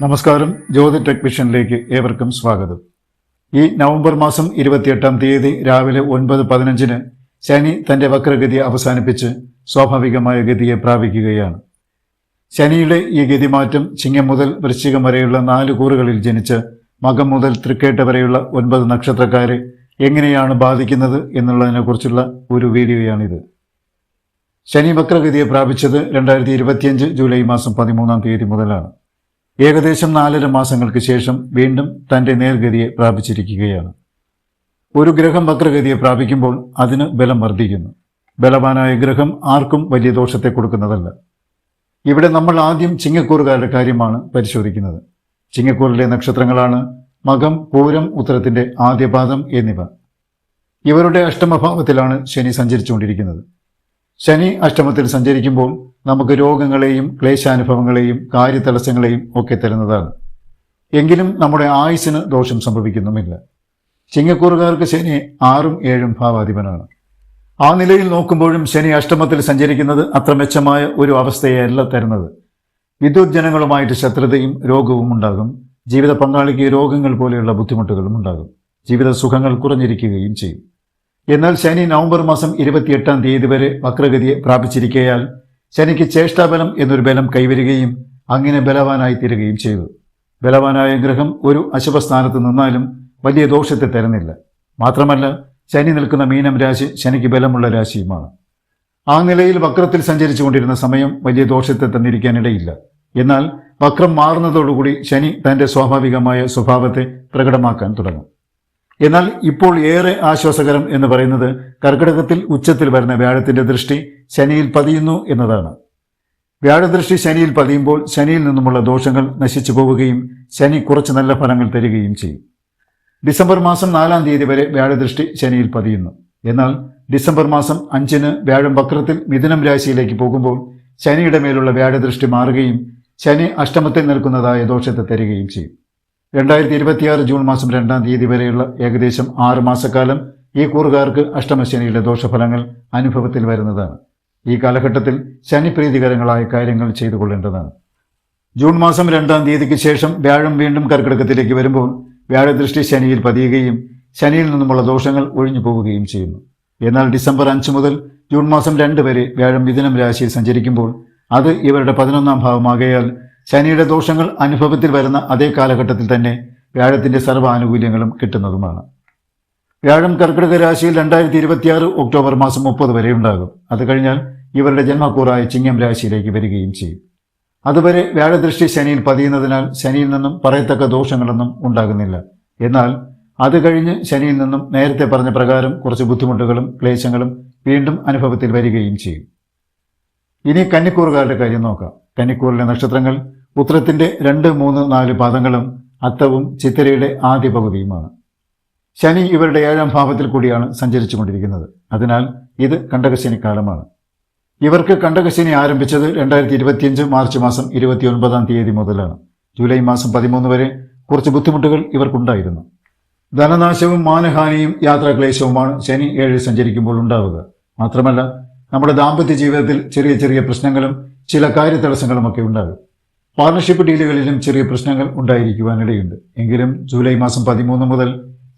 നമസ്കാരം. ജ്യോതി ടെക് വിഷനിലേക്ക് ഏവർക്കും സ്വാഗതം. ഈ നവംബർ മാസം ഇരുപത്തിയെട്ടാം തീയതി രാവിലെ ഒൻപത് പതിനഞ്ചിന് ശനി തന്റെ വക്രഗതി അവസാനിപ്പിച്ച് സ്വാഭാവികമായ ഗതിയെ പ്രാപിക്കുകയാണ്. ശനിയുടെ ഈ ഗതിമാറ്റം ചിങ്ങം മുതൽ വൃശ്ചികം വരെയുള്ള നാല് കൂറുകളിൽ ജനിച്ച് മകം മുതൽ തൃക്കേട്ട വരെയുള്ള ഒൻപത് നക്ഷത്രക്കാരെ എങ്ങനെയാണ് ബാധിക്കുന്നത് എന്നുള്ളതിനെക്കുറിച്ചുള്ള ഒരു വീഡിയോയാണിത്. ശനി വക്രഗതിയെ പ്രാപിച്ചത് രണ്ടായിരത്തി ഇരുപത്തിയഞ്ച് ജൂലൈ മാസം പതിമൂന്നാം തീയതി മുതലാണ്. ഏകദേശം നാലര മാസങ്ങൾക്ക് ശേഷം വീണ്ടും തന്റെ നേർഗതിയെ പ്രാപിച്ചിരിക്കുകയാണ്. ഒരു ഗ്രഹം വക്രഗതിയെ പ്രാപിക്കുമ്പോൾ അതിന് ബലം വർദ്ധിക്കുന്നു. ബലവാനായ ഗ്രഹം ആർക്കും വലിയ ദോഷത്തെ കൊടുക്കുന്നതല്ല. ഇവിടെ നമ്മൾ ആദ്യം ചിങ്ങക്കൂറുകാരുടെ കാര്യമാണ് പരിശോധിക്കുന്നത്. ചിങ്ങക്കൂറിലെ നക്ഷത്രങ്ങളാണ് മകം പൂരം ഉത്തരത്തിന്റെ ആദ്യപാദം എന്നിവ. ഇവരുടെ അഷ്ടമഭാവത്തിലാണ് ശനി സഞ്ചരിച്ചുകൊണ്ടിരിക്കുന്നത്. ശനി അഷ്ടമത്തിൽ സഞ്ചരിക്കുമ്പോൾ നമുക്ക് രോഗങ്ങളെയും ക്ലേശാനുഭവങ്ങളെയും കാര്യതടസ്സങ്ങളെയും ഒക്കെ തരുന്നതാണ്. എങ്കിലും നമ്മുടെ ആയുസ്സിന് ദോഷം സംഭവിക്കുന്നുമില്ല. ചിങ്ങക്കൂറുകാർക്ക് ശനി ആറും ഏഴും ഭാവാധിപനാണ്. ആ നിലയിൽ നോക്കുമ്പോഴും ശനി അഷ്ടമത്തിൽ സഞ്ചരിക്കുന്നത് അത്ര മെച്ചമായ ഒരു അവസ്ഥയല്ല തരുന്നത്. വിദ്യുത് ജനങ്ങളുമായിട്ട് ശത്രുതയും രോഗവും ഉണ്ടാകും. ജീവിത പങ്കാളിക്ക് രോഗങ്ങൾ പോലെയുള്ള ബുദ്ധിമുട്ടുകളും ഉണ്ടാകും. ജീവിത സുഖങ്ങൾ കുറഞ്ഞിരിക്കുകയും ചെയ്യും. എന്നാൽ ശനി നവംബർ മാസം ഇരുപത്തിയെട്ടാം തീയതി വരെ വക്രഗതിയെ പ്രാപിച്ചിരിക്കയാൽ ശനിക്ക് ചേഷ്ടാബലം എന്നൊരു ബലം കൈവരികയും അങ്ങനെ ബലവാനായി തീരുകയും ചെയ്തു. ബലവാനായ ഗ്രഹം ഒരു അശുഭസ്ഥാനത്ത് നിന്നാലും വലിയ ദോഷത്തെ തരുന്നില്ല. മാത്രമല്ല ശനി നിൽക്കുന്ന മീനം രാശി ശനിക്ക് ബലമുള്ള രാശിയുമാണ്. ആ നിലയിൽ വക്രത്തിൽ സഞ്ചരിച്ചു കൊണ്ടിരുന്ന സമയം വലിയ ദോഷത്തെ തന്നിരിക്കാനിടയില്ല. എന്നാൽ വക്രം മാറുന്നതോടുകൂടി ശനി തന്റെ സ്വാഭാവികമായ സ്വഭാവത്തെ പ്രകടമാക്കാൻ തുടങ്ങും. എന്നാൽ ഇപ്പോൾ ഏറെ ആശ്വാസകരം എന്ന് പറയുന്നത് കർക്കിടകത്തിൽ ഉച്ചത്തിൽ വരുന്ന വ്യാഴത്തിന്റെ ദൃഷ്ടി ശനിയിൽ പതിയുന്നു എന്നതാണ്. വ്യാഴദൃഷ്ടി ശനിയിൽ പതിയുമ്പോൾ ശനിയിൽ നിന്നുമുള്ള ദോഷങ്ങൾ നശിച്ചു പോവുകയും ശനി കുറച്ച് നല്ല ഫലങ്ങൾ തരികയും ചെയ്യും. ഡിസംബർ മാസം നാലാം തീയതി വരെ വ്യാഴദൃഷ്ടി ശനിയിൽ പതിയുന്നു. എന്നാൽ ഡിസംബർ മാസം അഞ്ചിന് വ്യാഴം വക്രത്തിൽ മിഥുനം രാശിയിലേക്ക് പോകുമ്പോൾ ശനിയുടെ മേലുള്ള വ്യാഴദൃഷ്ടി മാറുകയും ശനി അഷ്ടമത്തിൽ നിൽക്കുന്നതായ ദോഷത്തെ തരികയും ചെയ്യും. രണ്ടായിരത്തി ഇരുപത്തിയാറ് ജൂൺ മാസം രണ്ടാം തീയതി വരെയുള്ള ഏകദേശം ആറ് മാസക്കാലം ഈ കൂറുകാർക്ക് അഷ്ടമശനിയുടെ ദോഷഫലങ്ങൾ അനുഭവത്തിൽ വരുന്നതാണ്. ഈ കാലഘട്ടത്തിൽ ശനി പ്രീതികരങ്ങളായ കാര്യങ്ങൾ ചെയ്തു കൊള്ളേണ്ടതാണ്. ജൂൺ മാസം രണ്ടാം തീയതിക്ക് ശേഷം വ്യാഴം വീണ്ടും കർക്കിടകത്തിലേക്ക് വരുമ്പോൾ വ്യാഴദൃഷ്ടി ശനിയിൽ പതിയുകയും ശനിയിൽ നിന്നുമുള്ള ദോഷങ്ങൾ ഒഴിഞ്ഞു പോവുകയും ചെയ്യുന്നു. എന്നാൽ ഡിസംബർ അഞ്ച് മുതൽ ജൂൺ മാസം രണ്ട് വരെ വ്യാഴം മിഥുനം രാശിയിൽ സഞ്ചരിക്കുമ്പോൾ അത് ഇവരുടെ പതിനൊന്നാം ഭാവമാകയാൽ ശനിയുടെ ദോഷങ്ങൾ അനുഭവത്തിൽ വരുന്ന അതേ കാലഘട്ടത്തിൽ തന്നെ വ്യാഴത്തിന്റെ സർവ ആനുകൂല്യങ്ങളും കിട്ടുന്നതുമാണ്. വ്യാഴം കർക്കിടക രാശിയിൽ രണ്ടായിരത്തി ഇരുപത്തിയാറ് ഒക്ടോബർ മാസം മുപ്പത് വരെ ഉണ്ടാകും. അത് കഴിഞ്ഞാൽ ഇവരുടെ ജന്മക്കൂറായ ചിങ്ങം രാശിയിലേക്ക് വരികയും ചെയ്യും. അതുവരെ വ്യാഴദൃഷ്ടി ശനിയിൽ പതിയുന്നതിനാൽ ശനിയിൽ നിന്നും പറയത്തക്ക ദോഷങ്ങളൊന്നും ഉണ്ടാകുന്നില്ല. എന്നാൽ അത് കഴിഞ്ഞ് ശനിയിൽ നിന്നും നേരത്തെ പറഞ്ഞ പ്രകാരം കുറച്ച് ബുദ്ധിമുട്ടുകളും ക്ലേശങ്ങളും വീണ്ടും അനുഭവത്തിൽ വരികയും ചെയ്യും. ഇനി കന്നിക്കൂറുകാരുടെ കാര്യം നോക്കാം. കന്നിക്കൂറിലെ നക്ഷത്രങ്ങൾ ഉത്രത്തിന്റെ രണ്ട് മൂന്ന് നാല് പാദങ്ങളും അത്തവും ചിത്തിരയുടെ ആദ്യ പകുതിയുമാണ്. ശനി ഇവരുടെ ഏഴാം ഭാവത്തിൽ കൂടിയാണ് സഞ്ചരിച്ചു കൊണ്ടിരിക്കുന്നത്. അതിനാൽ ഇത് കണ്ടകശനി കാലമാണ്. ഇവർക്ക് കണ്ടകശനി ആരംഭിച്ചത് രണ്ടായിരത്തി ഇരുപത്തിയഞ്ച് മാർച്ച് മാസം ഇരുപത്തിയൊൻപതാം തീയതി മുതലാണ്. ജൂലൈ മാസം പതിമൂന്ന് വരെ കുറച്ച് ബുദ്ധിമുട്ടുകൾ ഇവർക്കുണ്ടായിരുന്നു. ധനനാശവും മാനഹാനിയും യാത്രാക്ലേശവുമാണ് ശനി ഏഴ് സഞ്ചരിക്കുമ്പോൾ ഉണ്ടാവുക. മാത്രമല്ല നമ്മുടെ ദാമ്പത്യ ജീവിതത്തിൽ ചെറിയ ചെറിയ പ്രശ്നങ്ങളും ചില കാര്യതടസ്സങ്ങളുമൊക്കെ ഉണ്ടാകും. പാർട്ണർഷിപ്പ് ഡീലുകളിലും ചെറിയ പ്രശ്നങ്ങൾ ഉണ്ടായിരിക്കുവാനിടയുണ്ട്. എങ്കിലും ജൂലൈ മാസം പതിമൂന്ന് മുതൽ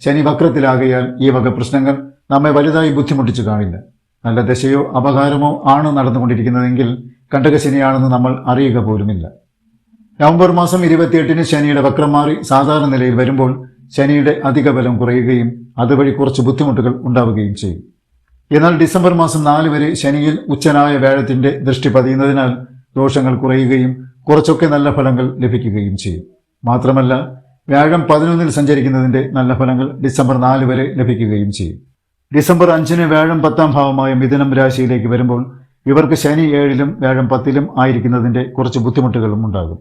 ശനി വക്രത്തിലാകയാൽ ഈ വക പ്രശ്നങ്ങൾ നമ്മെ വലുതായി ബുദ്ധിമുട്ടിച്ചു കാണില്ല. നല്ല ദശയോ അപകാരമോ ആണ് നടന്നുകൊണ്ടിരിക്കുന്നതെങ്കിൽ കണ്ടകശനിയാണെന്ന് നമ്മൾ അറിയുക പോലുമില്ല. നവംബർ മാസം ഇരുപത്തിയെട്ടിന് ശനിയുടെ വക്രം മാറി സാധാരണ നിലയിൽ വരുമ്പോൾ ശനിയുടെ അധിക ബലം കുറയുകയും അതുവഴി കുറച്ച് ബുദ്ധിമുട്ടുകൾ ഉണ്ടാവുകയും ചെയ്യും. എന്നാൽ ഡിസംബർ മാസം നാല് വരെ ശനിയിൽ ഉച്ചനായ വ്യാഴത്തിന്റെ ദൃഷ്ടി പതിയുന്നതിനാൽ ദോഷങ്ങൾ കുറയുകയും കുറച്ചൊക്കെ നല്ല ഫലങ്ങൾ ലഭിക്കുകയും ചെയ്യും. മാത്രമല്ല വ്യാഴം പതിനൊന്നിൽ സഞ്ചരിക്കുന്നതിന്റെ നല്ല ഫലങ്ങൾ ഡിസംബർ നാല് വരെ ലഭിക്കുകയും ചെയ്യും. ഡിസംബർ അഞ്ചിന് വ്യാഴം പത്താം ഭാവമായ മിഥുനം രാശിയിലേക്ക് വരുമ്പോൾ ഇവർക്ക് ശനി ഏഴിലും വ്യാഴം പത്തിലും ആയിരിക്കുന്നതിന്റെ കുറച്ച് ബുദ്ധിമുട്ടുകളും ഉണ്ടാകും.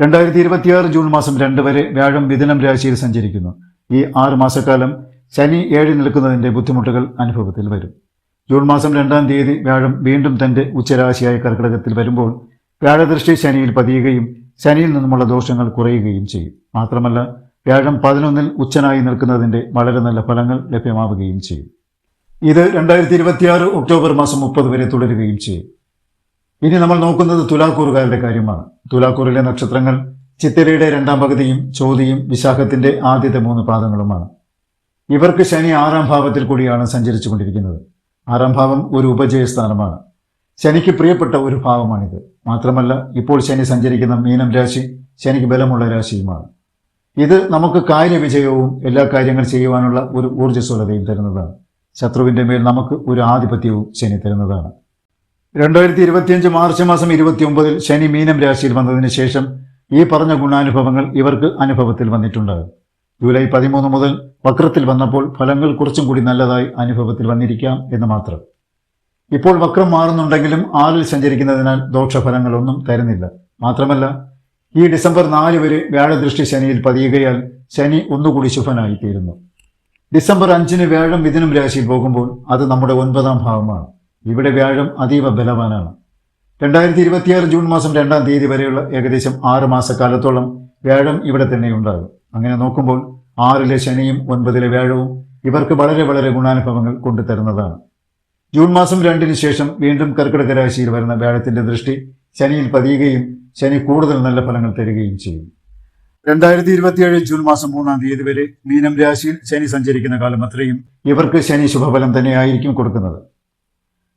രണ്ടായിരത്തി ഇരുപത്തിയാറ് ജൂൺ മാസം രണ്ട് വരെ വ്യാഴം മിഥുനം രാശിയിൽ സഞ്ചരിക്കുന്നു. ഈ ആറ് മാസക്കാലം ശനി ഏഴ് നിൽക്കുന്നതിന്റെ ബുദ്ധിമുട്ടുകൾ അനുഭവത്തിൽ വരും. ജൂൺ മാസം രണ്ടാം തീയതി വ്യാഴം വീണ്ടും തന്റെ ഉച്ചരാശിയായ കർക്കിടകത്തിൽ വരുമ്പോൾ വ്യാഴദൃഷ്ടി ശനിയിൽ പതിയുകയും ശനിയിൽ നിന്നുമുള്ള ദോഷങ്ങൾ കുറയുകയും ചെയ്യും. മാത്രമല്ല വ്യാഴം പതിനൊന്നിൽ ഉച്ചനായി നിൽക്കുന്നതിന്റെ വളരെ നല്ല ഫലങ്ങൾ ലഭ്യമാവുകയും ചെയ്യും. ഇത് രണ്ടായിരത്തി ഇരുപത്തിയാറ് ഒക്ടോബർ മാസം മുപ്പത് വരെ തുടരുകയും ചെയ്യും. ഇനി നമ്മൾ നോക്കുന്നത് തുലാക്കൂറുകാരുടെ കാര്യമാണ്. തുലാക്കൂറിലെ നക്ഷത്രങ്ങൾ ചിത്തിരയുടെ രണ്ടാം പകുതിയും ചോതിയും വിശാഖത്തിന്റെ ആദ്യത്തെ മൂന്ന് പാദങ്ങളുമാണ്. ഇവർക്ക് ശനി ആറാം ഭാവത്തിൽ കൂടിയാണ് സഞ്ചരിച്ചു കൊണ്ടിരിക്കുന്നത് ആറാം ഭാവം ഒരു ഉപജയ സ്ഥാനമാണ് ശനിക്ക് പ്രിയപ്പെട്ട ഒരു ഭാവമാണിത്. മാത്രമല്ല ഇപ്പോൾ ശനി സഞ്ചരിക്കുന്ന മീനം രാശി ശനിക്ക് ബലമുള്ള രാശിയുമാണ്. ഇത് നമുക്ക് കാര്യവിജയവും എല്ലാ കാര്യങ്ങൾ ചെയ്യുവാനുള്ള ഒരു ഊർജസ്വലതയും തരുന്നതാണ്. ശത്രുവിന്റെ മേൽ നമുക്ക് ഒരു ആധിപത്യവും ശനി തരുന്നതാണ്. രണ്ടായിരത്തി ഇരുപത്തിയഞ്ച് മാർച്ച് മാസം ഇരുപത്തി ഒമ്പതിൽ ശനി മീനം രാശിയിൽ വന്നതിന് ശേഷം ഈ പറഞ്ഞ ഗുണാനുഭവങ്ങൾ ഇവർക്ക് അനുഭവത്തിൽ വന്നിട്ടുണ്ടാകും ജൂലൈ പതിമൂന്ന് മുതൽ വക്രത്തിൽ വന്നപ്പോൾ ഫലങ്ങൾ കുറച്ചും കൂടി നല്ലതായി അനുഭവത്തിൽ വന്നിരിക്കാം എന്ന് മാത്രം. ഇപ്പോൾ വക്രം മാറുന്നുണ്ടെങ്കിലും ആറിൽ സഞ്ചരിക്കുന്നതിനാൽ ദോഷഫലങ്ങളൊന്നും തരുന്നില്ല. മാത്രമല്ല ഈ ഡിസംബർ നാല് വരെ വ്യാഴദൃഷ്ടി ശനിയിൽ പതിയുകയാൽ ശനി ഒന്നുകൂടി ശുഭനായി തീരുന്നു ഡിസംബർ അഞ്ചിന് വ്യാഴം മിഥുനം രാശിയിൽ പോകുമ്പോൾ അത് നമ്മുടെ ഒൻപതാം ഭാവമാണ്. ഇവിടെ വ്യാഴം അതീവ ബലവാനാണ്. രണ്ടായിരത്തി ഇരുപത്തിയാറ് ജൂൺ മാസം രണ്ടാം തീയതി വരെയുള്ള ഏകദേശം ആറ് മാസക്കാലത്തോളം വ്യാഴം ഇവിടെ തന്നെ ഉണ്ടാകും. അങ്ങനെ നോക്കുമ്പോൾ ആറിലെ ശനിയും ഒൻപതിലെ വ്യാഴവും ഇവർക്ക് വളരെ വളരെ ഗുണാനുഭവങ്ങൾ കൊണ്ടുതരുന്നതാണ് ജൂൺ മാസം രണ്ടിന് ശേഷം വീണ്ടും കർക്കിടക രാശിയിൽ വരുന്ന വ്യാഴത്തിന്റെ ദൃഷ്ടി ശനിയിൽ പതിയുകയും ശനി കൂടുതൽ നല്ല ഫലങ്ങൾ തരികയും ചെയ്യും. രണ്ടായിരത്തി ഇരുപത്തിയേഴ് ജൂൺ മാസം മൂന്നാം തീയതി വരെ മീനം രാശിയിൽ ശനി സഞ്ചരിക്കുന്ന കാലം അത്രയും ഇവർക്ക് ശനി ശുഭഫലം തന്നെയായിരിക്കും കൊടുക്കുന്നത്.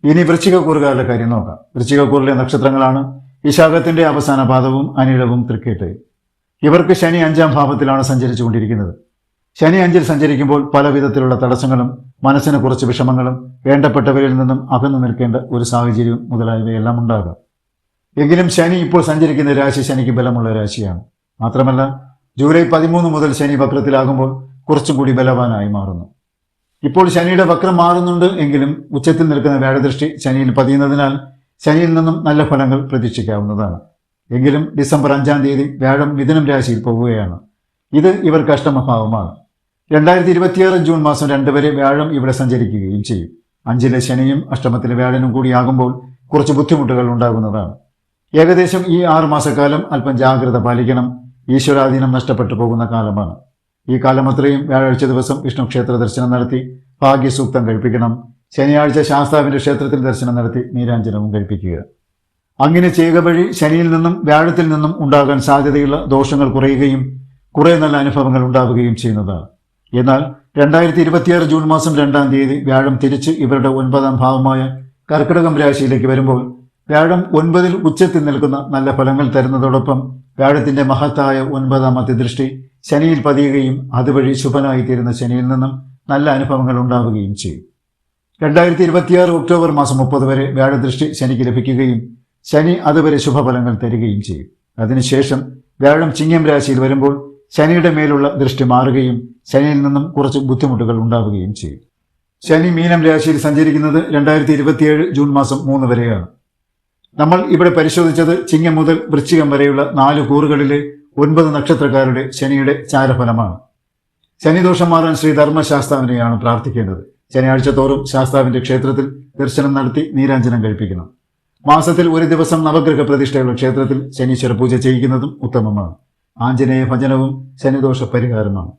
ഇനി വൃശ്ചികക്കൂറുകാരുടെ കാര്യം നോക്കാം. വൃശ്ചികക്കൂറിലെ നക്ഷത്രങ്ങളാണ്. വിശാഖത്തിന്റെ അവസാന പാദവും അനിഴവും തൃക്കേട്ടയും ഇവർക്ക് ശനി അഞ്ചാം ഭാവത്തിലാണ് സഞ്ചരിച്ചുകൊണ്ടിരിക്കുന്നത്. ശനി അഞ്ചിൽ സഞ്ചരിക്കുമ്പോൾ പല വിധത്തിലുള്ള തടസ്സങ്ങളും മനസ്സിന് കുറച്ച് വിഷമങ്ങളും വേണ്ടപ്പെട്ടവരിൽ നിന്നും അകന്നു നിൽക്കേണ്ട ഒരു സാഹചര്യവും മുതലായവയെല്ലാം ഉണ്ടാകാം. എങ്കിലും ശനി ഇപ്പോൾ സഞ്ചരിക്കുന്ന രാശി ശനിക്ക് ബലമുള്ള രാശിയാണ്. മാത്രമല്ല ജൂലൈ പതിമൂന്ന് മുതൽ ശനി വക്രത്തിലാകുമ്പോൾ കുറച്ചും കൂടി ബലവാനായി മാറുന്നു. ഇപ്പോൾ ശനിയുടെ വക്രം മാറുന്നുണ്ട് എങ്കിലും ഉച്ചത്തിൽ നിൽക്കുന്ന വ്യാഴദൃഷ്ടി ശനിയിൽ പതിയുന്നതിനാൽ ശനിയിൽ നിന്നും നല്ല ഫലങ്ങൾ പ്രതീക്ഷിക്കാവുന്നതാണ്. എങ്കിലും ഡിസംബർ അഞ്ചാം തീയതി വ്യാഴം മിഥുനം രാശിയിൽ പോവുകയാണ്. ഇത് ഇവർക്ക് അഷ്ടമഭാവമാണ്. രണ്ടായിരത്തി ഇരുപത്തിയാറ് ജൂൺ മാസം രണ്ട് വരെ വ്യാഴം ഇവിടെ സഞ്ചരിക്കുകയും ചെയ്യും. അഞ്ചിലെ ശനിയും അഷ്ടമത്തിലെ വ്യാഴനും കൂടിയാകുമ്പോൾ കുറച്ച് ബുദ്ധിമുട്ടുകൾ ഉണ്ടാകുന്നതാണ്. ഏകദേശം ഈ ആറു മാസക്കാലം അല്പം ജാഗ്രത പാലിക്കണം. ഈശ്വരാധീനം നഷ്ടപ്പെട്ടു പോകുന്ന കാലമാണ്. ഈ കാലം അത്രയും വ്യാഴാഴ്ച ദിവസം വിഷ്ണു ക്ഷേത്ര ദർശനം നടത്തി ഭാഗ്യസൂക്തം കഴിപ്പിക്കണം. ശനിയാഴ്ച ശാസ്താവിന്റെ ക്ഷേത്രത്തിൽ ദർശനം നടത്തി നീരാഞ്ജനവും കഴിപ്പിക്കുക. അങ്ങനെ ചെയ്യുക വഴി ശനിയിൽ നിന്നും വ്യാഴത്തിൽ നിന്നും ഉണ്ടാകാൻ സാധ്യതയുള്ള ദോഷങ്ങൾ കുറയുകയും കുറെ നല്ല അനുഭവങ്ങൾ ഉണ്ടാവുകയും ചെയ്യുന്നത്. എന്നാൽ രണ്ടായിരത്തി ഇരുപത്തിയാറ് ജൂൺ മാസം രണ്ടാം തീയതി വ്യാഴം തിരിച്ച് ഇവരുടെ ഒൻപതാം ഭാവമായ കർക്കിടകം രാശിയിലേക്ക് വരുമ്പോൾ വ്യാഴം ഒൻപതിൽ ഉച്ചത്തിൽ നിൽക്കുന്ന നല്ല ഫലങ്ങൾ തരുന്നതോടൊപ്പം വ്യാഴത്തിന്റെ മഹത്തായ ഒൻപതാം ദൃഷ്ടി ശനിയിൽ പതിയുകയും അതുവഴി ശുഭനായി തീരുന്ന ശനിയിൽ നിന്നും നല്ല അനുഭവങ്ങൾ ഉണ്ടാവുകയും ചെയ്യും. രണ്ടായിരത്തി ഇരുപത്തിയാറ് ഒക്ടോബർ മാസം മുപ്പത് വരെ വ്യാഴദൃഷ്ടി ശനിക്ക് ലഭിക്കുകയും ശനി അതുവരെ ശുഭഫലങ്ങൾ തരികയും ചെയ്യും. അതിനുശേഷം വ്യാഴം ചിങ്ങം രാശിയിൽ വരുമ്പോൾ ശനിയുടെ മേലുള്ള ദൃഷ്ടി മാറുകയും ശനിയിൽ നിന്നും കുറച്ച് ബുദ്ധിമുട്ടുകൾ ഉണ്ടാവുകയും ചെയ്യും. ശനി മീനം രാശിയിൽ സഞ്ചരിക്കുന്നത് രണ്ടായിരത്തി ഇരുപത്തിയേഴ് ജൂൺ മാസം മൂന്ന് വരെയാണ്. നമ്മൾ ഇവിടെ പരിശോധിച്ചത് ചിങ്ങം മുതൽ വൃശ്ചികം വരെയുള്ള നാല് കൂറുകളിലെ ഒൻപത് നക്ഷത്രക്കാരുടെ ശനിയുടെ ചാരഫലമാണ്. ശനിദോഷം മാറാൻ ശ്രീ ധർമ്മശാസ്താവിനെയാണ് പ്രാർത്ഥിക്കേണ്ടത്. ശനിയാഴ്ച തോറും ശാസ്താവിന്റെ ക്ഷേത്രത്തിൽ ദർശനം നടത്തി നീരാഞ്ജനം കഴിപ്പിക്കണം. മാസത്തിൽ ഒരു ദിവസം നവഗ്രഹ പ്രതിഷ്ഠയുള്ള ക്ഷേത്രത്തിൽ ശനീശ്വര പൂജ ചെയ്യിക്കുന്നതും ഉത്തമമാണ്. ആഞ്ജനേയ ഭജനവും ശനിദോഷ പരിഹാരമാണ്.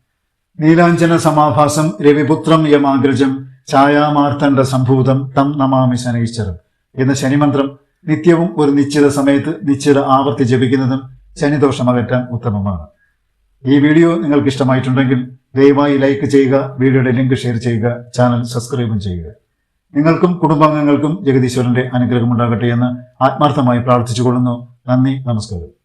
നീലാഞ്ജന സമാഭാസം രവിപുത്രം യമാഗ്രജം ഛായാമാർത്തണ്ഡ സംഭൂതം തം നമാമി ശനൈശ്വരം എന്ന ശനിമന്ത്രം നിത്യവും ഒരു നിശ്ചിത സമയത്ത് നിശ്ചിത ആവർത്തി ജപിക്കുന്നതും ശനിദോഷം അകറ്റാൻ ഉത്തമമാണ്. ഈ വീഡിയോ നിങ്ങൾക്ക് ഇഷ്ടമായിട്ടുണ്ടെങ്കിൽ ദയവായി ലൈക്ക് ചെയ്യുക വീഡിയോയുടെ ലിങ്ക് ഷെയർ ചെയ്യുക ചാനൽ സബ്സ്ക്രൈബും ചെയ്യുക. നിങ്ങൾക്കും കുടുംബാംഗങ്ങൾക്കും ജഗദീശ്വരന്റെ അനുഗ്രഹം ഉണ്ടാകട്ടെ എന്ന് ആത്മാർത്ഥമായി പ്രാർത്ഥിച്ചുകൊള്ളുന്നു. നന്ദി നമസ്കാരം.